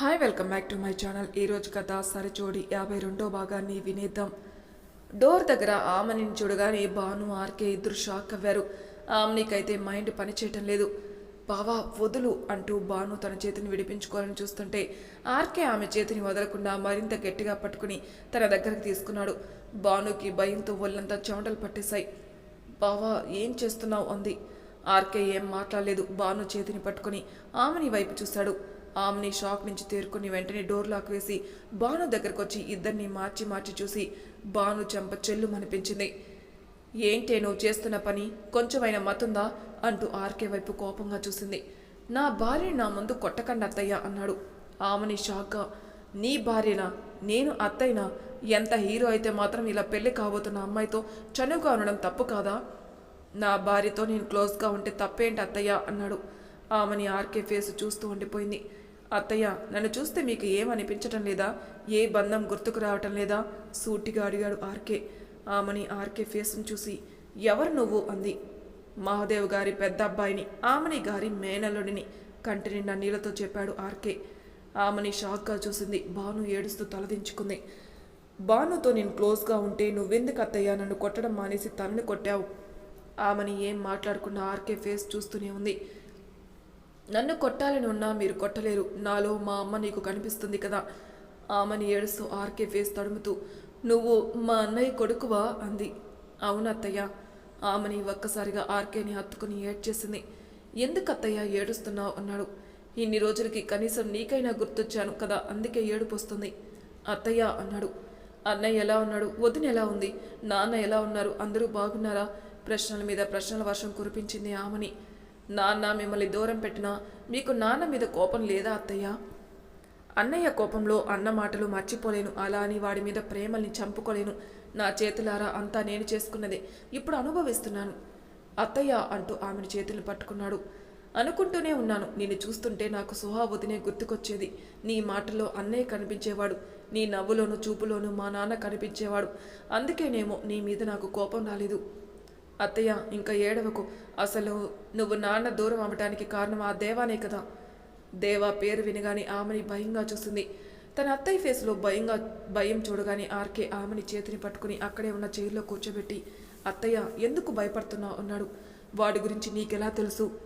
Hi welcome back to my channel ఈరోజు కథ సరిచోడి యాభై రెండో భాగాన్ని వినేద్దాం. డోర్ దగ్గర ఆమెని చూడగానే భాను ఆర్కే ఇద్దరు షాక్ అవ్వారు. ఆమెనికైతే మైండ్ పనిచేయటం లేదు. బావా వదులు అంటూ భాను తన చేతిని విడిపించుకోవాలని చూస్తుంటే ఆర్కే ఆమె చేతిని వదలకుండా మరింత గట్టిగా పట్టుకుని తన దగ్గరకు తీసుకున్నాడు. భానుకి భయంతో ఒళ్ళంతా చెమటలు పట్టేశాయి. బావా ఏం చేస్తున్నావు అంది. ఆర్కే ఏం మాట్లాడలేదు. భాను చేతిని పట్టుకుని ఆమెని వైపు చూశాడు. ఆమెని షాక్ నుంచి తేరుకుని వెంటనే డోర్ లాక్ వేసి బాను దగ్గరకు వచ్చి ఇద్దరిని మార్చి మార్చి చూసి బాను చెంప చెల్లు అనిపించింది ఏంటే నువ్వు చేస్తున్న పని? కొంచెమైనా మతుందా? అంటూ ఆర్కే వైపు కోపంగా చూసింది. నా భార్య నా ముందు కొట్టకండి అత్తయ్య అన్నాడు. ఆమెని షాక్గా నీ భార్యనా? నేను అత్తయ్యనా? ఎంత హీరో అయితే మాత్రం ఇలా పెళ్ళి కాబోతున్న అమ్మాయితో చనువుగా ఉండడం తప్పు కాదా? నా భార్యతో నేను క్లోజ్గా ఉంటే తప్పేంటి అత్తయ్య? అన్నాడు. ఆమెని ఆర్కే ఫేస్ చూస్తూ ఉండిపోయింది. అత్తయ్య నన్ను చూస్తే మీకు ఏమనిపించటం లేదా? ఏ బంధం గుర్తుకు రావటం లేదా? సూటిగా అడిగాడు ఆర్కే. ఆమెని ఆర్కే ఫేస్ను చూసి ఎవరు నువ్వు? అంది. మహాదేవ్ గారి పెద్ద అబ్బాయిని ఆమెని గారి మేనల్లుడిని కంటి నిండా నీళ్ళతో చెప్పాడు ఆర్కే. ఆమెని షాక్గా చూసింది. భాను ఏడుస్తూ తలదించుకుంది భానుతో నేను క్లోజ్గా ఉంటే నువ్వెందుకు అత్తయ్య? నన్ను కొట్టడం మానేసి తనని కొట్టావు. ఆమెని ఏం మాట్లాడకుండా ఆర్కే ఫేస్ చూస్తూనే ఉంది. నన్ను కొట్టాలని ఉన్నా మీరు కొట్టలేరు. నాలో మా అమ్మ నీకు కనిపిస్తుంది కదా. ఆమెని ఏడుస్తూ ఆర్కే ఫేస్ తడుముతూ నువ్వు మా అన్నయ్య కొడుకువా? అంది. అవునత్తయ్య. ఆమెని ఒక్కసారిగా ఆర్కేని హత్తుకుని ఏడ్చేసింది. ఎందుకు అత్తయ్య ఏడుస్తున్నావు? అన్నాడు. ఇన్ని రోజులకి కనీసం నీకైనా గుర్తొచ్చాను కదా అందుకే ఏడుపు వస్తుంది. అత్తయ్య అన్నాడు. అన్నయ్య ఎలా ఉన్నాడు? వదిన ఎలా ఉంది? నాన్న ఎలా ఉన్నారు? అందరూ బాగున్నారా? ప్రశ్నల మీద ప్రశ్నల వర్షం కురిపించింది ఆమెని. నాన్న మిమ్మల్ని దూరం పెట్టినా మీకు నాన్న మీద కోపం లేదా అత్తయ్య? అన్నయ్య కోపంలో అన్న మాటలు మర్చిపోలేను. అలా అని వాడి మీద ప్రేమల్ని చంపుకోలేను. నా చేతులారా అంతా నేను చేసుకున్నదే ఇప్పుడు అనుభవిస్తున్నాను. అత్తయ్య అంటూ ఆమెను చేతులు పట్టుకున్నాడు. అనుకుంటూనే ఉన్నాను. నిన్ను చూస్తుంటే నాకు సుహావతినే గుర్తుకొచ్చేది. నీ మాటలో అన్నయ్య కనిపించేవాడు. నీ నవ్వులోను చూపులోను మా నాన్న కనిపించేవాడు. అందుకేనేమో నీ మీద నాకు కోపం రాలేదు. అత్తయ్య ఇంకా ఏడవకు. అసలు నువ్వు నాన్న దూరం అవ్వటానికి కారణం ఆ దేవానే కదా. దేవా పేరు వినగానే ఆమెని భయంగా చూసింది. తన అత్తయ్య ఫేస్లో భయంగా భయం చూడగానే ఆర్కే ఆమెని చేతిని పట్టుకుని అక్కడే ఉన్న చైర్లో కూర్చోబెట్టి అత్తయ్య ఎందుకు భయపడుతున్నావు? అన్నాడు. వాడి గురించి నీకెలా తెలుసు?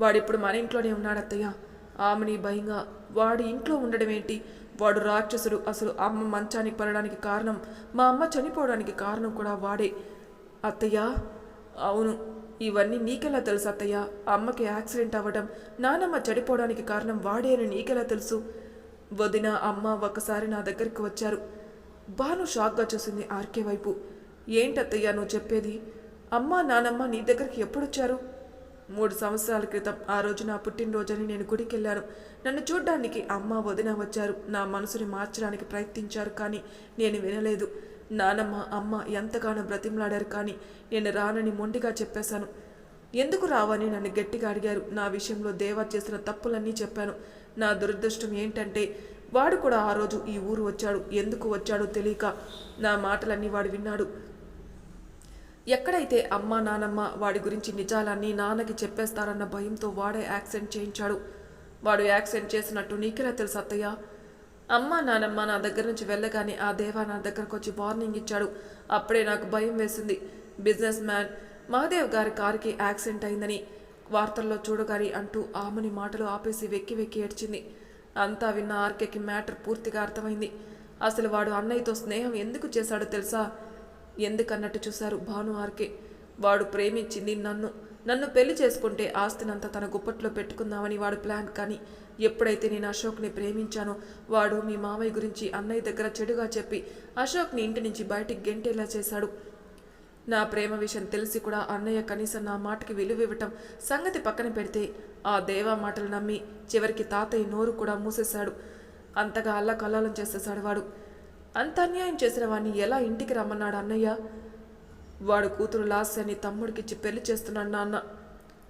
వాడిప్పుడు మన ఇంట్లోనే ఉన్నాడు అత్తయ్య. ఆమెని భయంగా వాడి ఇంట్లో ఉండడం ఏంటి? వాడు రాక్షసుడు. అసలు అమ్మ మంచానికి పడడానికి కారణం మా అమ్మ చనిపోవడానికి కారణం కూడా వాడే. అత్తయ్య అవును ఇవన్నీ నీకెలా తెలుసు అత్తయ్య? అమ్మకి యాక్సిడెంట్ అవ్వడం నానమ్మ చెడిపోవడానికి కారణం వాడే అని నీకెలా తెలుసు? వదిన అమ్మ ఒకసారి నా దగ్గరికి వచ్చారు. బాను షాక్గా చూసింది ఆర్కే వైపు. ఏంటత్తయ్య నువ్వు చెప్పేది? అమ్మ నానమ్మ నీ దగ్గరికి ఎప్పుడొచ్చారు? మూడు సంవత్సరాల క్రితం ఆ రోజు నా పుట్టినరోజని నేను గుడికి వెళ్ళాను నన్ను చూడ్డానికి అమ్మ వదిన వచ్చారు. నా మనసుని మార్చడానికి ప్రయత్నించారు కానీ నేను వినలేదు. నానమ్మ అమ్మ ఎంతగానో బ్రతిమలాడారు కానీ నేను రానని మొండిగా చెప్పేశాను. ఎందుకు రావని నన్ను గట్టిగా అడిగారు. నా విషయంలో దేవా చేసిన తప్పులన్నీ చెప్పాను. నా దురదృష్టం ఏంటంటే వాడు కూడా ఆ రోజు ఈ ఊరు వచ్చాడు. ఎందుకు వచ్చాడో తెలియక నా మాటలన్నీ వాడు విన్నాడు. ఎక్కడైతే అమ్మ నానమ్మ వాడి గురించి నిజాలన్నీ నాన్నకి చెప్పేస్తారన్న భయంతో వాడే యాక్సిడెంట్ చేయించాడు. వాడు యాక్సిడెంట్ చేసినట్టు నీకెలా తెలుసు అత్తయ్య? అమ్మ నానమ్మ నా దగ్గర నుంచి వెళ్ళగానే ఆ దేవా నా దగ్గరకు వచ్చి వార్నింగ్ ఇచ్చాడు. అప్పుడే నాకు భయం వేసింది. బిజినెస్ మ్యాన్ మహాదేవ్ గారి కారుకి యాక్సిడెంట్ అయిందని వార్తల్లో చూడగాని అంటూ ఆమెని మాటలు ఆపేసి వెక్కి వెక్కి ఏడ్చింది. అంతా విన్న ఆర్కేకి మ్యాటర్ పూర్తిగా అర్థమైంది. అసలు వాడు అన్నయ్యతో స్నేహం ఎందుకు చేశాడో తెలుసా? ఎందుకన్నట్టు చూశారు భాను ఆర్కే. వాడు ప్రేమించింది నన్ను. నన్ను పెళ్ళి చేసుకుంటే ఆస్తినంతా తన గుప్పట్లో పెట్టుకుందామని వాడు ప్లాన్ కానీ ఎప్పుడైతే నేను అశోక్ని ప్రేమించానో వాడు మీ మామయ్య గురించి అన్నయ్య దగ్గర చెడుగా చెప్పి అశోక్ని ఇంటి నుంచి బయటికి గెంటేలా చేశాడు. నా ప్రేమ విషయం తెలిసి కూడా అన్నయ్య కనీసం నా మాటకి విలువ ఇవ్వటం సంగతి పక్కన పెడితే ఆ దేవా మాటలు నమ్మి చివరికి తాతయ్య నోరు కూడా మూసేశాడు. అంతగా అల్లకల్లోలం చేసేశాడు వాడు. అంత అన్యాయం చేసిన వాడిని ఎలా ఇంటికి రమ్మన్నాడు అన్నయ్య? వాడు కూతురు లాస్యాన్ని తమ్ముడికిచ్చి పెళ్ళి చేస్తున్నాడు నాన్న.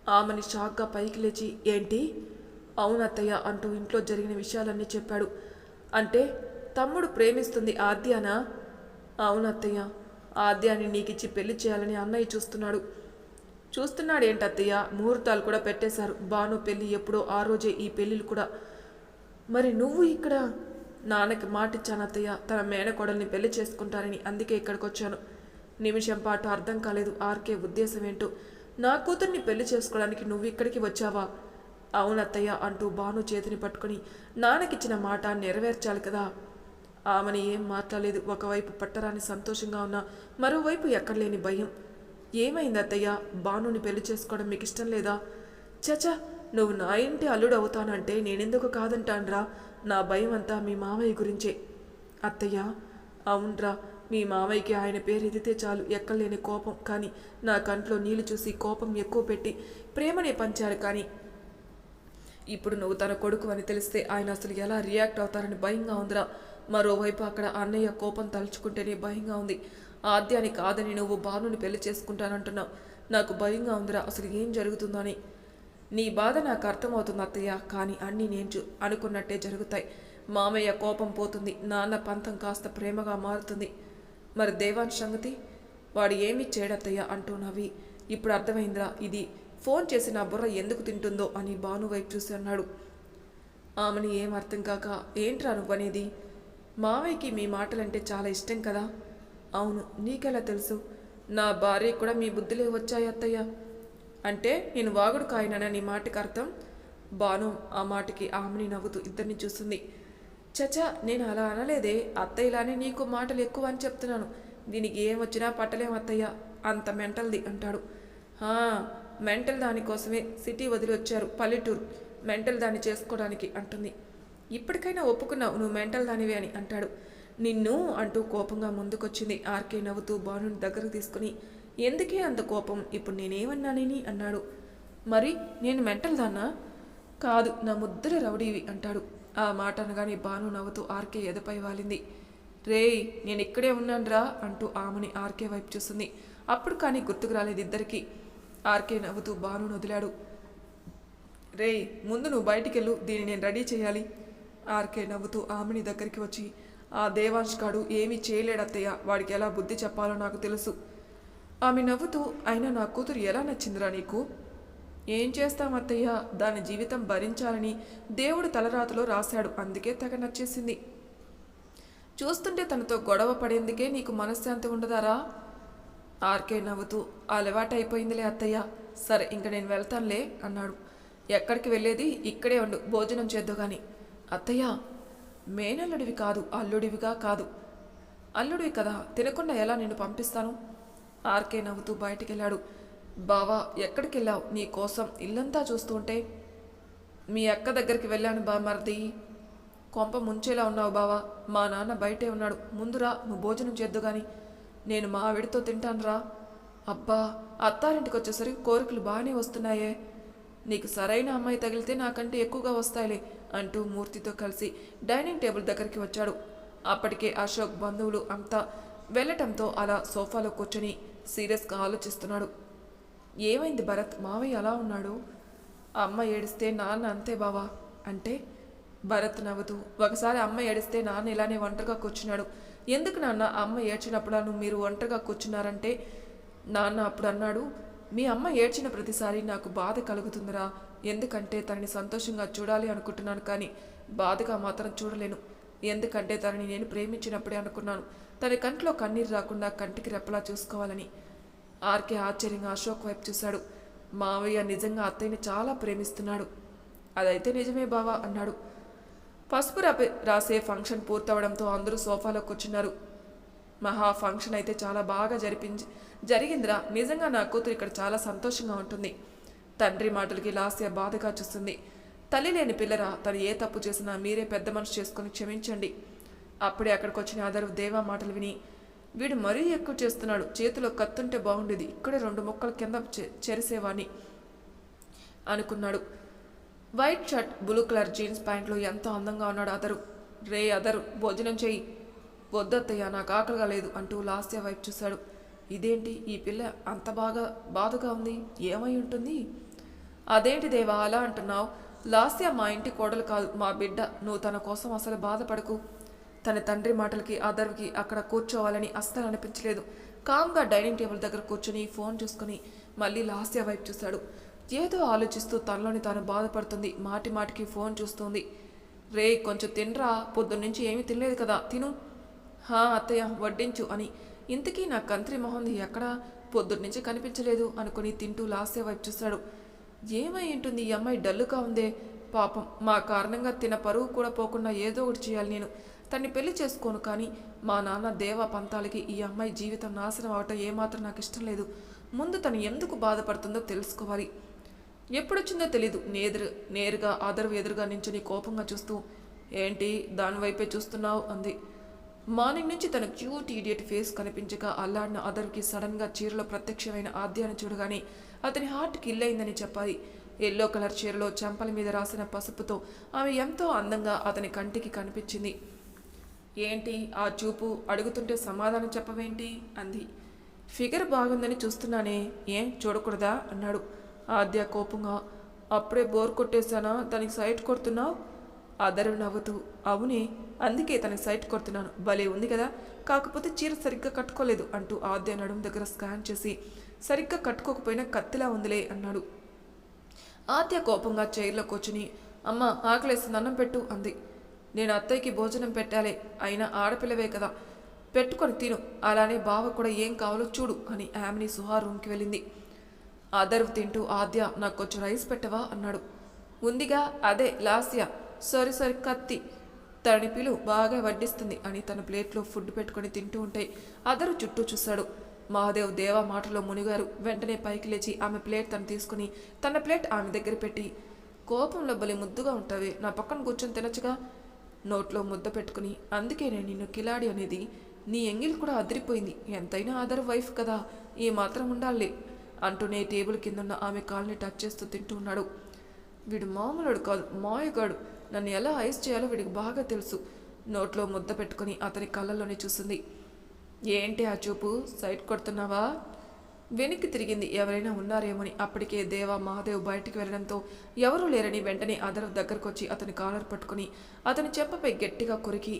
ఆమెని షాక్గా పైకి లేచి ఏంటి? అవునత్తయ్య అంటూ ఇంట్లో జరిగిన విషయాలన్నీ చెప్పాడు. అంటే తమ్ముడు ప్రేమిస్తుంది ఆద్యానా? అవునత్తయ్య ఆద్యాన్ని నీకిచ్చి పెళ్ళి చేయాలని అన్నయ్య చూస్తున్నాడు. చూస్తున్నాడు ఏంటత్తయ్య ముహూర్తాలు కూడా పెట్టేశారు. బాను పెళ్ళి ఎప్పుడో ఆ రోజే ఈ పెళ్ళిళ్ళు కూడా. మరి నువ్వు ఇక్కడ? నాన్నకి మాటిచ్చానత్తయ్య తన మేనకోడల్ని పెళ్ళి చేసుకుంటారని అందుకే ఇక్కడికి వచ్చాను నిమిషం పాటు అర్థం కాలేదు. ఆర్కే ఉద్దేశం ఏంటో? నా కూతుర్ని పెళ్ళి చేసుకోవడానికి నువ్వు ఇక్కడికి వచ్చావా? అవునత్తయ్య అంటూ బాను చేతిని పట్టుకుని నాన్నకిచ్చిన మాట నెరవేర్చాలి కదా. ఆమెని ఏం మాట్లాడలేదు. ఒకవైపు పట్టరాని సంతోషంగా ఉన్న మరోవైపు ఎక్కడలేని భయం. ఏమైంది అత్తయ్య భానుని పెళ్ళి చేసుకోవడం మీకు ఇష్టం లేదా? చచా నువ్వు నా ఇంటి అల్లుడు అవుతానంటే నేనెందుకు కాదంటాన్రా? నా భయం అంతా మీ మామయ్య గురించే. అత్తయ్య అవునరా. మీ మామయ్యకి ఆయన పేరు చాలు ఎక్కలేని కోపం. కానీ నా కంట్లో నీళ్ళు చూసి కోపం ఎక్కువ పెట్టి ప్రేమనే పంచారు కానీ ఇప్పుడు నువ్వు తన కొడుకు అని తెలిస్తే ఆయన అసలు ఎలా రియాక్ట్ అవుతారని భయంగా ఉందిరా. మరోవైపు అక్కడ అన్నయ్య కోపం తలుచుకుంటేనే భయంగా ఉంది. ఆద్యాని కాదని నువ్వు భానుని పెళ్ళి చేసుకుంటానంటున్నావు. నాకు భయంగా ఉందిరా అసలు ఏం జరుగుతుందని. నీ బాధ నాకు అర్థమవుతుంది అత్తయ్య కానీ అన్నీ నేను చూ- అనుకున్నట్టే జరుగుతాయి. మామయ్య కోపం పోతుంది నాన్న పంతం కాస్త ప్రేమగా మారుతుంది. మరి దేవాన్ సంగతి? వాడు ఏమి చేయడత్తయ్యా అంటూ నవ్వి. ఇప్పుడు అర్థమైందిరా ఇది ఫోన్ చేసి నా బుర్ర ఎందుకు తింటుందో అని భాను వైపు చూసి అన్నాడు. ఆమెని ఏం అర్థం కాక ఏంట్రా నువ్వనేది? మావయ్యకి మీ మాటలంటే చాలా ఇష్టం కదా? అవును నీకెలా తెలుసు? నా భార్య కూడా మీ బుద్ధులే వచ్చాయి అత్తయ్య. అంటే నేను వాగుడు కాయనని నీ మాటకి అర్థం? బాను ఆ మాటకి ఆమెని నవ్వుతూ ఇద్దరిని చూస్తుంది చచా నేను అలా అనలేదే. అత్తయ్యలానే నీకు మాటలు ఎక్కువ అని చెప్తున్నాను. దీనికి ఏం వచ్చినా పట్టలేం అత్తయ్య. అంత మెంటల్ది అంటాడు. మెంటల్ దానికోసమే సిటీ వదిలి వచ్చారు పల్లెటూరు. మెంటల్ దాన్ని చేసుకోవడానికి అంటుంది. ఇప్పటికైనా ఒప్పుకున్నావు నువ్వు మెంటల్ దానివే అని అంటాడు. నిన్ను అంటూ కోపంగా ముందుకొచ్చింది ఆర్కే నవ్వుతూ బానుని దగ్గరకు తీసుకుని. ఎందుకే అంత కోపం? ఇప్పుడు నేనేమన్నానని అన్నాడు. మరి నేను మెంటల్ దాన్నా? కాదు నా ముద్ర రౌడీవి అంటాడు. ఆ మాట అనగానే బాను నవ్వుతూ ఆర్కే ఎదపై వాలింది. రేయ్ నేను ఇక్కడే ఉన్నానురా అంటూ ఆమెని ఆర్కే వైపు చూస్తుంది. అప్పుడు కానీ గుర్తుకు రాలేదు ఇద్దరికి. ఆర్కే నవ్వుతూ బాను వదిలాడు. రేయ్ ముందు నువ్వు బయటికెళ్ళు దీన్ని నేను రెడీ చేయాలి. ఆర్కే నవ్వుతూ ఆమెని దగ్గరికి వచ్చి ఆ దేవాంష్ గాడు ఏమీ చేయలేడత్తయ్య వాడికి ఎలా బుద్ధి చెప్పాలో నాకు తెలుసు. ఆమె నవ్వుతూ అయినా నా కూతురు ఎలా నచ్చిందిరా నీకు? ఏం చేస్తాం దాని జీవితం భరించాలని దేవుడు తలరాతలో రాశాడు. అందుకే తెగ నచ్చేసింది. చూస్తుంటే తనతో గొడవ పడేందుకే నీకు మనశ్శాంతి ఉండదారా? ఆర్కే నవ్వుతూ అలవాటైపోయిందిలే అత్తయ్య. సరే ఇంక నేను వెళ్తానులే అన్నాడు. ఎక్కడికి వెళ్ళేది? ఇక్కడే ఉండు. భోజనం చేద్దు గాని. అత్తయ్య మేనల్లుడివి కాదు అల్లుడివిగా కాదు. అల్లుడివి కదా తినకుండా ఎలా నిన్ను పంపిస్తాను? ఆర్కే నవ్వుతూ బయటికి వెళ్ళాడు బావా ఎక్కడికి వెళ్ళావు నీ కోసం ఇల్లంతా చూస్తుంటే మీ అక్క దగ్గరికి వెళ్ళాను బా మరిది. కొంప ముంచేలా ఉన్నావు బావా. మా నాన్న బయటే ఉన్నాడు. ముందురా నువ్వు భోజనం చేద్దు గాని. నేను మా ఆవిడతో తింటానురా అబ్బా అత్తారింటికి వచ్చేసరికి కోరికలు బాగానే వస్తున్నాయే. నీకు సరైన అమ్మాయి తగిలితే నాకంటే ఎక్కువగా వస్తాయిలే అంటూ మూర్తితో కలిసి డైనింగ్ టేబుల్ దగ్గరికి వచ్చాడు. అప్పటికే అశోక్ బంధువులు అంతా వెళ్ళటంతో అలా సోఫాలో కూర్చొని సీరియస్గా ఆలోచిస్తున్నాడు. ఏమైంది భరత్? మావయ్య అలా ఉన్నాడు? అమ్మ ఏడిస్తే నాన్న అంతే బావా? అంటే భరత్ నవ్వుతూ ఒకసారి అమ్మ ఏడిస్తే నాన్న ఇలానే ఒంటరిగా కూర్చున్నాడు. ఎందుకు నాన్న అమ్మ ఏడ్చినప్పుడు నువ్వు మీరు ఒంటరిగా కూర్చున్నారంటే? నాన్న అప్పుడు అన్నాడు మీ అమ్మ ఏడ్చిన ప్రతిసారి నాకు బాధ కలుగుతుందిరా. ఎందుకంటే తనని సంతోషంగా చూడాలి అనుకుంటున్నాను కానీ బాధగా మాత్రం చూడలేను. ఎందుకంటే తనని నేను ప్రేమించినప్పుడే అనుకున్నాను. తన కంట్లో కన్నీరు రాకుండా కంటికి రెప్పలా చూసుకోవాలని. ఆర్కే ఆశ్చర్యంగా అశోక్ వైపు చూశాడు. మావయ్య నిజంగా అత్తయ్యని చాలా ప్రేమిస్తున్నాడు. అదైతే నిజమే బావా అన్నాడు. పసుపు రాపే రాసే ఫంక్షన్ పూర్తవడంతో అందరూ సోఫాలో కూర్చున్నారు. మహా ఫంక్షన్ అయితే చాలా బాగా జరిపించి జరిగిందిరా. నిజంగా నా కూతురు ఇక్కడ చాలా సంతోషంగా ఉంటుంది. తండ్రి మాటలకి లాస్య బాధగా చూస్తుంది. తల్లి లేని పిల్లరా తను ఏ తప్పు చేసినా మీరే పెద్ద మనసు చేసుకుని క్షమించండి. అప్పుడే అక్కడికి వచ్చిన అదరు దేవా మాటలు విని వీడు మరీ ఎక్కువ చేస్తున్నాడు. చేతిలో కత్తుంటే బాగుండేది. ఇక్కడే రెండు మొక్కల కింద చె- చెరిసేవాణ్ణి అనుకున్నాడు. White shirt blue colour jeans ప్యాంట్లో ఎంతో అందంగా ఉన్నాడు అదరు. రే అదరు భోజనం చేయి వద్దత్తయ్యా నాకు ఆకలిగా లేదు అంటూ లాస్య వైపు చూశాడు. ఇదేంటి? ఈ పిల్ల అంత బాగా బాధగా ఉంది. ఏమై ఉంటుంది? అదేంటి దేవా అలా అంటున్నావు? లాస్య మా ఇంటి కోడలు కాదు మా బిడ్డ. నువ్వు తన కోసం అసలు బాధపడకు. తన తండ్రి మాటలకి అదర్కి అక్కడ కూర్చోవాలని అస్సలు అనిపించలేదు కామ్గా డైనింగ్ టేబుల్ దగ్గర కూర్చుని ఫోన్ చూసుకుని మళ్ళీ లాస్య వైపు చూశాడు. ఏదో ఆలోచిస్తూ తనలోని తాను బాధపడుతుంది. మాటి మాటికి ఫోన్ చూస్తుంది. రే కొంచెం తినరా? పొద్దున్నుంచి ఏమీ తినలేదు కదా. తిను. హా అత్తయ్య వడ్డించు అని. ఇంతకీ నా కంత్రి మొహంది ఎక్కడా? పొద్దున్నుంచి కనిపించలేదు అనుకుని తింటూ లాస్య వైపు చూశాడు. ఏమై ఉంటుంది? ఈ అమ్మాయి డల్లుగా ఉందే. పాపం మా కారణంగా తిన పరువు కూడా పోకుండా ఏదో ఒకటి చేయాలి నేను. తన్ని పెళ్ళి చేసుకోను కానీ మా నాన్న దేవ పంతాలకి ఈ అమ్మాయి జీవితం నాశనం అవటం ఏమాత్రం నాకు ఇష్టం లేదు. ముందు తను ఎందుకు బాధపడుతుందో తెలుసుకోవాలి. ఎప్పుడొచ్చిందో తెలీదు. నేదురు నేరుగా ఆదరవు ఎదురుగా నించుని కోపంగా చూస్తూ ఏంటి దాని వైపే చూస్తున్నావు? అంది. మార్నింగ్ నుంచి తన క్యూట్ ఈడియట్ ఫేస్ కనిపించక అల్లాడిన అదర్కి సడన్గా చీరలో ప్రత్యక్షమైన ఆద్యాన్ని చూడగానే అతని హార్ట్ కిల్ అయిందని చెప్పాలి. ఎల్లో కలర్ చీరలో చెంపల మీద రాసిన పసుపుతో ఆమె ఎంతో అందంగా అతని కంటికి కనిపించింది. ఏంటి ఆ చూపు? అడుగుతుంటే సమాధానం చెప్పవేంటి? అంది. ఫిగర్ బాగుందని చూస్తున్నానే ఏం చూడకూడదా? అన్నాడు. ఆద్య కోపంగా. అప్పుడే బోర్ కొట్టేశానా? దానికి సైట్ కొడుతున్నావు? అదరు నవ్వుతూ. అవునే అందుకే తనకి సైట్ కొడుతున్నాను. భలే ఉంది కదా? కాకపోతే చీర సరిగ్గా కట్టుకోలేదు అంటూ ఆద్య నడుము దగ్గర స్కాన్ చేసి సరిగ్గా కట్టుకోకపోయినా కత్తిలా ఉందిలే అన్నాడు. ఆద్య కోపంగా చైర్లో కూర్చుని అమ్మ ఆకలేస్తుంది అన్నం పెట్టు అంది. నేను అత్తయ్యకి భోజనం పెట్టాలి. అయినా ఆడపిల్లవే కదా. పెట్టుకొని తిను. అలానే బావ కూడా ఏం కావాలో చూడు అని యామిని సుహా రూమ్కి వెళ్ళింది. అదర్వ్ తింటూ ఆద్య నాకు కొంచెం రైస్ పెట్టవా? అన్నాడు. ఉందిగా అదే లాస్య. సరి సరి కత్తి. తనని పిలు బాగా వడ్డిస్తుంది అని తన ప్లేట్లో ఫుడ్ పెట్టుకొని తింటూ ఉంటే అదరు చుట్టూ చూశాడు మహాదేవ్ దేవా మాటలో మునిగారు. వెంటనే పైకి లేచి ఆమె ప్లేట్ తను తీసుకుని తన ప్లేట్ ఆమె దగ్గర పెట్టి కోపంలో బలి ముద్దుగా ఉంటావే. నా పక్కన కూర్చొని తినచ్చుగా. నోట్లో ముద్ద పెట్టుకుని అందుకే నిన్ను కిలాడి అనేది. నీ ఎంగిల్ కూడా అదిరిపోయింది. ఎంతైనా ఆదర్ వైఫ్ కదా. ఈ మాత్రం ఉండాలి. అంటూనే టేబుల్ కిందున్న ఆమె కాల్ని టచ్ చేస్తూ తింటూ ఉన్నాడు. వీడు మామూలుడు కాదు. మాయగాడు. నన్ను ఎలా ఐస్ చేయాలో వీడికి బాగా తెలుసు. నోట్లో ముద్ద పెట్టుకుని అతని కళ్ళల్లోనే చూస్తుంది ఏంటి ఆ చూపు? సైట్ కొడుతున్నావా? వెనక్కి తిరిగింది. ఎవరైనా ఉన్నారేమోని అప్పటికే దేవా మహాదేవ్ బయటికి వెళ్ళడంతో ఎవరూ లేరని వెంటనే అదర్ దగ్గరకొచ్చి అతని కాలర్ పట్టుకుని అతని చెంపపై గట్టిగా కొరికి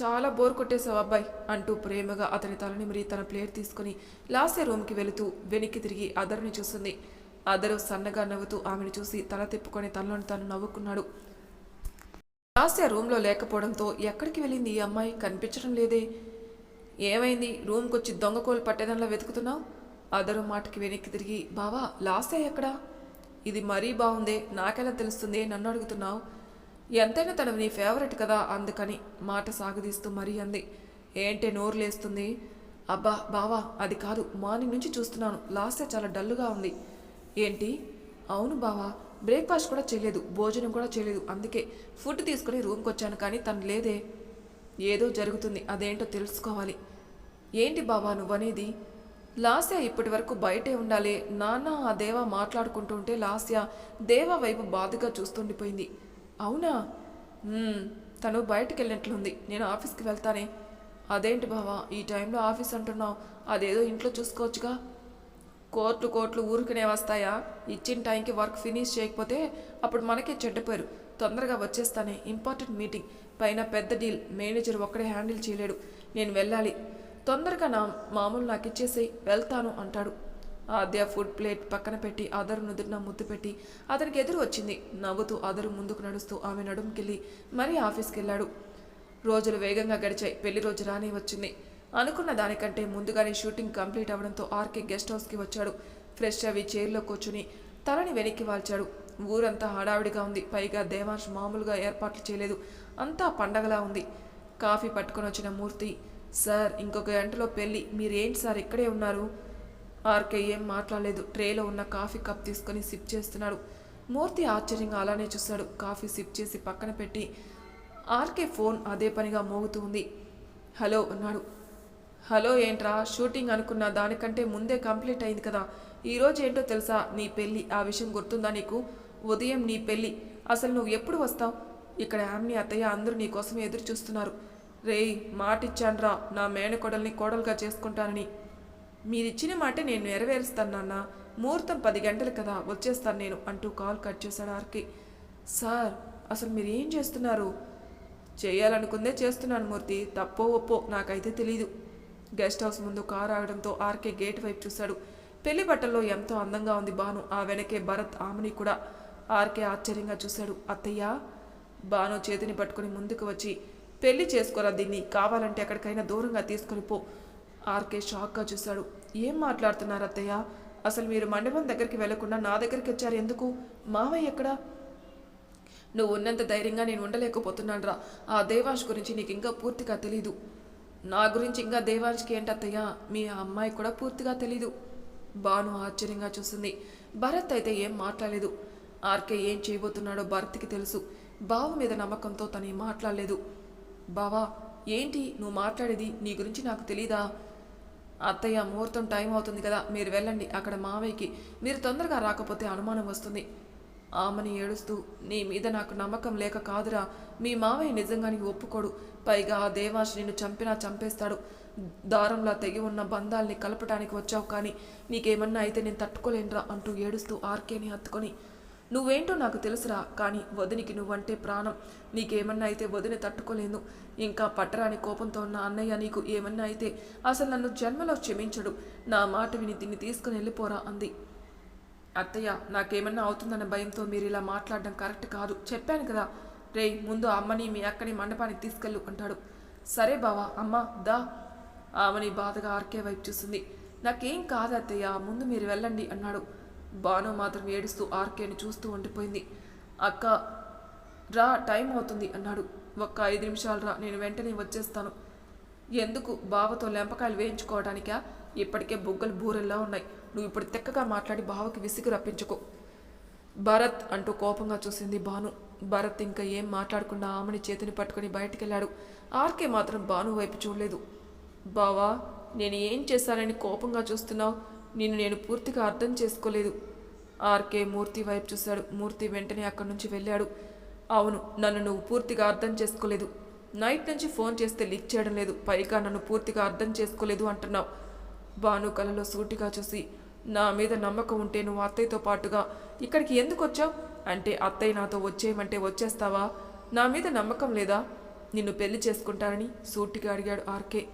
చాలా బోర్ కొట్టేశావు అబ్బాయి అంటూ ప్రేమగా అతని తలనిమిరి తన ప్లేట్ తీసుకుని లాస్య రూమ్కి వెళుతూ వెనక్కి తిరిగి అదర్ని చూస్తుంది. అదరు సన్నగా నవ్వుతూ ఆమెను చూసి తల తిప్పుకొని తనలోని తను నవ్వుకున్నాడు. లాస్య రూమ్లో లేకపోవడంతో ఎక్కడికి వెళ్ళింది ఈ అమ్మాయి? కనిపించడం లేదే. ఏమైంది? రూమ్కి వచ్చి దొంగకోలు పట్టేదానిలా వెతుకుతున్నావు? అదరు మాటకి వెనక్కి తిరిగి బావా లాసే ఎక్కడా? ఇది మరీ బాగుందే నాకెలా తెలుస్తుంది నన్ను అడుగుతున్నావు? ఎంతైనా తను నీ ఫేవరెట్ కదా అందుకని మాట సాగదీస్తూ మరీ అంది. ఏంటే నోరు లేస్తుంది అబ్బా బావా అది కాదు మార్నింగ్ నుంచి చూస్తున్నాను లాస్ట్ చాలా డల్లుగా ఉంది. ఏంటి? అవును బావా బ్రేక్ఫాస్ట్ కూడా చేయలేదు భోజనం కూడా చేయలేదు అందుకే ఫుడ్ తీసుకుని రూమ్కి వచ్చాను కానీ తను లేదే. ఏదో జరుగుతుంది అదేంటో తెలుసుకోవాలి. ఏంటి బావా నువ్వనేది? లాస్య ఇప్పటి వరకు బయటే ఉండాలి. నాన్న ఆ దేవ మాట్లాడుకుంటుంటే లాస్య దేవ వైపు బాధగా చూస్తుండిపోయింది. అవునా? తను బయటికి వెళ్ళినట్లుంది నేను ఆఫీస్కి వెళ్తానే. అదేంటి బావా ఈ టైంలో ఆఫీస్ అంటున్నావు. అదేదో ఇంట్లో చూసుకోవచ్చుగా? కోర్టు కోట్లు ఊరికనే వస్తాయా? ఇచ్చిన టైంకి వర్క్ ఫినిష్ చేయకపోతే అప్పుడు మనకే చెడ్డపోయారు తొందరగా వచ్చేస్తానే. Important meeting. పైన పెద్ద డీల్. మేనేజర్ ఒక్కడే హ్యాండిల్ చేయలేడు. నేను వెళ్ళాలి. తొందరగా నా మామూలు నాకు ఇచ్చేసేయి వెళ్తాను అంటాడు. ఆద్య ఫుడ్ ప్లేట్ పక్కన పెట్టి అదరు నుదుటిన ముద్దు పెట్టి అతనికి ఎదురు వచ్చింది. నవ్వుతూ అదరు ముందుకు నడుస్తూ ఆమె నడుముకెళ్ళి మరీ ఆఫీస్కి వెళ్ళాడు రోజులు వేగంగా గడిచాయి. పెళ్ళి రోజు రానే వచ్చింది. అనుకున్న దానికంటే ముందుగానే షూటింగ్ కంప్లీట్ అవడంతో ఆర్కే గెస్ట్ హౌస్కి వచ్చాడు. ఫ్రెష్ అవి చైర్లో కూర్చుని తలని వెనక్కి వాల్చాడు. ఊరంతా హడావిడిగా ఉంది. పైగా దేవాంశ్ మామూలుగా ఏర్పాట్లు చేయలేదు. అంతా పండగలా ఉంది. కాఫీ పట్టుకొని వచ్చిన మూర్తి సార్ ఇంకొక గంటలో పెళ్ళి. మీరేంటి సార్ ఇక్కడే ఉన్నారు? ఆర్కే ఏం మాట్లాడలేదు. ట్రేలో ఉన్న కాఫీ కప్ తీసుకొని సిప్ చేస్తున్నాడు. మూర్తి ఆశ్చర్యంగా అలానే చూశాడు కాఫీ సిప్ చేసి పక్కన పెట్టి ఆర్కే ఫోన్ అదే పనిగా మోగుతూ ఉంది. హలో అన్నాడు. హలో ఏంట్రా? షూటింగ్ అనుకున్న దానికంటే ముందే కంప్లీట్ అయింది కదా. ఈరోజు ఏంటో తెలుసా? నీ పెళ్ళి. ఆ విషయం గుర్తుందా నీకు? ఉదయం నీ పెళ్ళి. అసలు నువ్వు ఎప్పుడు వస్తావు? ఇక్కడ యామ్ని అత్తయ్య అందరూ నీ కోసం ఎదురు చూస్తున్నారు. రేయ్ మాటిచ్చాన్రా. నా మేనకోడల్ని కోడలుగా చేసుకుంటానని. మీరిచ్చిన మాట నేను నెరవేరుస్తాను నాన్న. ముహూర్తం పది గంటలు కదా వచ్చేస్తాను నేను అంటూ కాల్ కట్ చేశాడు ఆర్కి. సార్ అసలు మీరు ఏం చేస్తున్నారు? చేయాలనుకుందే చేస్తున్నాను మూర్తి. తప్పో ఒప్పో నాకైతే తెలీదు. గెస్ట్ హౌస్ ముందు కారు ఆగడంతో ఆర్కే గేట్ వైపు చూశాడు. పెళ్ళి బట్టల్లో ఎంతో అందంగా ఉంది బాను ఆ వెనకే భరత్ ఆమెని కూడా. ఆర్కే ఆశ్చర్యంగా చూశాడు. అత్తయ్య! బాను చేతిని పట్టుకుని ముందుకు వచ్చి పెళ్ళి చేసుకోరా దీన్ని. కావాలంటే ఎక్కడికైనా దూరంగా తీసుకొని పో. ఆర్కే షాక్గా చూశాడు. ఏం మాట్లాడుతున్నారు అత్తయ్య? అసలు మీరు మండపం దగ్గరికి వెళ్ళకుండా నా దగ్గరికి వచ్చారు ఎందుకు? మావయ్య ఎక్కడా? నువ్వు ఉన్నంత ధైర్యంగా నేను ఉండలేకపోతున్నాను రా. ఆ దేవాష్ గురించి నీకు ఇంకా పూర్తిగా తెలీదు. నా గురించి ఇంకా దేవాష్కి ఏంటత్తయ్య మీ అమ్మాయి కూడా పూర్తిగా తెలీదు. బాను ఆశ్చర్యంగా చూస్తుంది భరత్ అయితే ఏం మాట్లాడలేదు. ఆర్కే ఏం చేయబోతున్నాడో భరత్కి తెలుసు. బావు మీద నమ్మకంతో తను మాట్లాడలేదు. బావా ఏంటి నువ్వు మాట్లాడేది? నీ గురించి నాకు తెలీదా? అత్తయ్య ముహూర్తం టైం అవుతుంది కదా మీరు వెళ్ళండి అక్కడ మావయ్యకి. మీరు తొందరగా రాకపోతే అనుమానం వస్తుంది. ఆమెని ఏడుస్తూ నీ మీద నాకు నమ్మకం లేక కాదురా. మీ మావయ్య నిజంగానికి ఒప్పుకోడు. పైగా ఆ దేవాష్ నిన్ను చంపినా చంపేస్తాడు. దారంలా తెగి ఉన్న బంధాల్ని కలపటానికి వచ్చావు కానీ నీకేమన్నా అయితే నేను తట్టుకోలేనురా అంటూ ఏడుస్తూ ఆర్కేని హత్తుకొని నువ్వేంటో నాకు తెలుసురా కానీ వదినికి నువ్వంటే ప్రాణం. నీకేమన్నా అయితే వదిని తట్టుకోలేను. ఇంకా పట్టరాని కోపంతో ఉన్న అన్నయ్య నీకు ఏమన్నా అయితే అసలు నన్ను జన్మలో క్షమించడు. నా మాట విని దీన్ని తీసుకుని వెళ్ళిపోరా అంది. అత్తయ్య నాకేమన్నా అవుతుందన్న భయంతో మీరు ఇలా మాట్లాడడం కరెక్ట్ కాదు. చెప్పాను కదా. రే ముందు అమ్మని మీ అక్కని మండపానికి తీసుకెళ్ళు అంటాడు. సరే బావా అమ్మ దా. ఆమెని బాధగా ఆర్కే వైపు చూస్తుంది నాకేం కాదు అత్తయ్య ముందు మీరు వెళ్ళండి అన్నాడు. బాను మాత్రం ఏడుస్తూ ఆర్కేని చూస్తూ ఉండిపోయింది. అక్క రా టైం అవుతుంది అన్నాడు. ఒక్క ఐదు నిమిషాలు రా నేను వెంటనే వచ్చేస్తాను. ఎందుకు? బావతో లెంపకాయలు వేయించుకోవడానికా? ఇప్పటికే బుగ్గలు బూరెల్లా ఉన్నాయి. నువ్వు ఇప్పుడు తెక్కగా మాట్లాడి బావకి విసిగి రప్పించుకో. భరత్ అంటూ కోపంగా చూసింది బాను భరత్ ఇంకా ఏం మాట్లాడకుండా ఆమెని చేతిని పట్టుకుని బయటికెళ్ళాడు. ఆర్కే మాత్రం బాను వైపు చూడలేదు. బావా నేను ఏం చేశానని కోపంగా చూస్తున్నావు? నిన్ను నేను పూర్తిగా అర్థం చేసుకోలేదు. ఆర్కే మూర్తి వైపు చూశాడు. మూర్తి వెంటనే అక్కడి నుంచి వెళ్ళాడు. అవును నన్ను నువ్వు పూర్తిగా అర్థం చేసుకోలేదు. నైట్ నుంచి ఫోన్ చేస్తే లిక్ చేయడం లేదు. పైగా నన్ను పూర్తిగా అర్థం చేసుకోలేదు అంటున్నావు. భాను కలలో సూటిగా చూసి నా మీద నమ్మకం ఉంటే నువ్వు అత్తయ్యతో పాటుగా ఇక్కడికి ఎందుకు వచ్చావు? అంటే అత్తయ్య నాతో వచ్చేయమంటే వచ్చేస్తావా? నా మీద నమ్మకం లేదా? నిన్ను పెళ్ళి చేసుకుంటానని సూటిగా అడిగాడు ఆర్కే.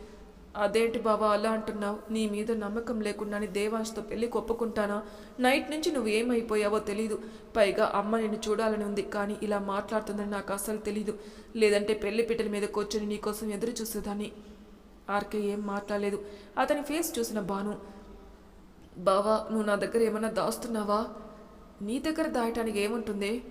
అదేంటి బాబా అలా అంటున్నావు? నీ మీద నమ్మకం లేకుండానే దేవాంశ్తో పెళ్ళి ఒప్పుకుంటానా నైట్ నుంచి నువ్వు ఏమైపోయావో తెలీదు. పైగా అమ్మ నిన్ను చూడాలని ఉంది కానీ ఇలా మాట్లాడుతుందని నాకు అసలు తెలీదు. లేదంటే పెళ్ళి పిట్టల మీద కూర్చొని నీకోసం ఎదురు చూసేదాన్ని. ఆర్కే ఏం మాట్లాడలేదు. అతని ఫేస్ చూసిన బాను బావా నువ్వు నా దగ్గర ఏమైనా దాస్తున్నావా? నీ దగ్గర దాయటానికి ఏముంటుంది?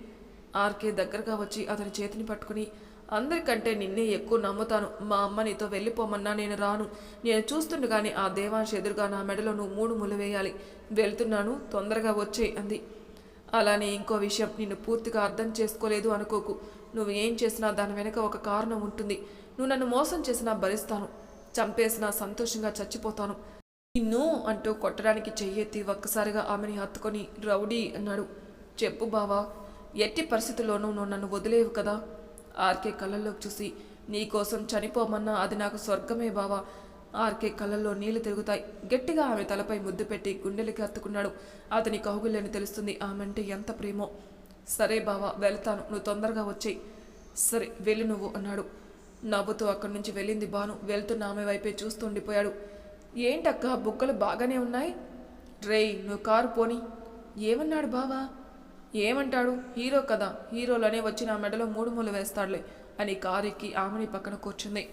ఆర్కే దగ్గరగా వచ్చి అతని చేతిని పట్టుకుని అందరికంటే నిన్నే ఎక్కువ నమ్ముతాను. మా అమ్మ నీతో వెళ్ళిపోమన్నా నేను రాను. నేను చూస్తుండగానే ఆ దేవాంశ ఎదురుగా నా మెడలో నువ్వు మూడు ములవేయాలి వేయాలి. వెళ్తున్నాను తొందరగా వచ్చే అంది. అలానే ఇంకో విషయం నిన్ను పూర్తిగా అర్థం చేసుకోలేదు అనుకోకు. నువ్వు ఏం చేసినా దాని వెనుక ఒక కారణం ఉంటుంది. నువ్వు నన్ను మోసం చేసినా భరిస్తాను. చంపేసినా సంతోషంగా చచ్చిపోతాను. నిన్ను అంటూ కొట్టడానికి చెయ్యెత్తి ఒక్కసారిగా ఆమెని హత్తుకొని రౌడీ అన్నాడు. చెప్పు బావా ఎట్టి పరిస్థితుల్లోనూ నువ్వు నన్ను వదిలేవు కదా? ఆర్కే కళ్ళల్లోకి చూసి నీకోసం చనిపోమన్నా అది నాకు స్వర్గమే బావా. ఆర్కే కళ్ళల్లో నీళ్ళు తిరుగుతాయి. గట్టిగా ఆమె తలపై ముద్దు పెట్టి గుండెలకి హత్తుకున్నాడు అతని కౌగులని తెలుస్తుంది ఆమె అంటే ఎంత ప్రేమో. సరే బావా వెళ్తాను. నువ్వు తొందరగా వచ్చేయి. సరే వెళ్ళి నువ్వు అన్నాడు. నవ్వుతూ అక్కడి నుంచి వెళ్ళింది బాను వెళ్తున్న ఆమె వైపే చూస్తూ ఉండిపోయాడు. ఏంటక్క బుక్కలు బాగానే ఉన్నాయి? రేయ్ నువ్వు కారు పోని. ఏమన్నాడు బావా? ఏమంటాడు? హీరో కదా హీరోలోనే వచ్చి నా మెడలో మూడు మూలు వేస్తాడులే అని కారు ఎక్కి ఆమెని పక్కన కూర్చుంది.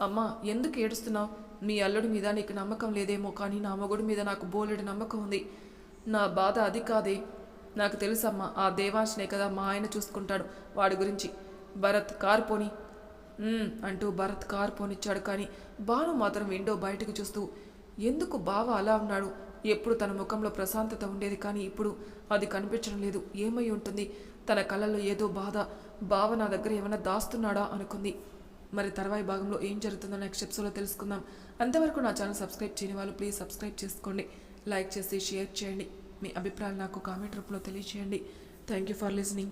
అమ్మా ఎందుకు ఏడుస్తున్నావు? మీ అల్లుడి మీద నీకు నమ్మకం లేదేమో కానీ నా మొగుడి మీద నాకు బోలెడు నమ్మకం ఉంది. నా బాధ అది కాదే. నాకు తెలుసమ్మా ఆ దేవాంశనే కదా మా ఆయన చూసుకుంటాడు వాడి గురించి. భరత్ కారు పోని. అంటూ భరత్ కారు పోనిచ్చాడు కానీ బాను మాత్రం విండో బయటకు చూస్తూ ఎందుకు బావ అలా ఉన్నాడు? ఎప్పుడు తన ముఖంలో ప్రశాంతత ఉండేది కానీ ఇప్పుడు అది కనిపించడం లేదు. ఏమై ఉంటుంది? తన కళ్ళల్లో ఏదో బాధ. బావ నా దగ్గర ఏమైనా దాస్తున్నాడా? అనుకుంది. మరి తర్వాయి భాగంలో ఏం జరుగుతుందో నెక్స్ట్ ఎపిసోడ్లో తెలుసుకుందాం. అంతవరకు నా ఛానల్ సబ్స్క్రైబ్ చేయని వాళ్ళు ప్లీజ్ సబ్స్క్రైబ్ చేసుకోండి. లైక్ చేసి షేర్ చేయండి. మీ అభిప్రాయాలు నాకు కామెంట్ రూపంలో తెలియజేయండి థ్యాంక్ యూ ఫర్ లిసనింగ్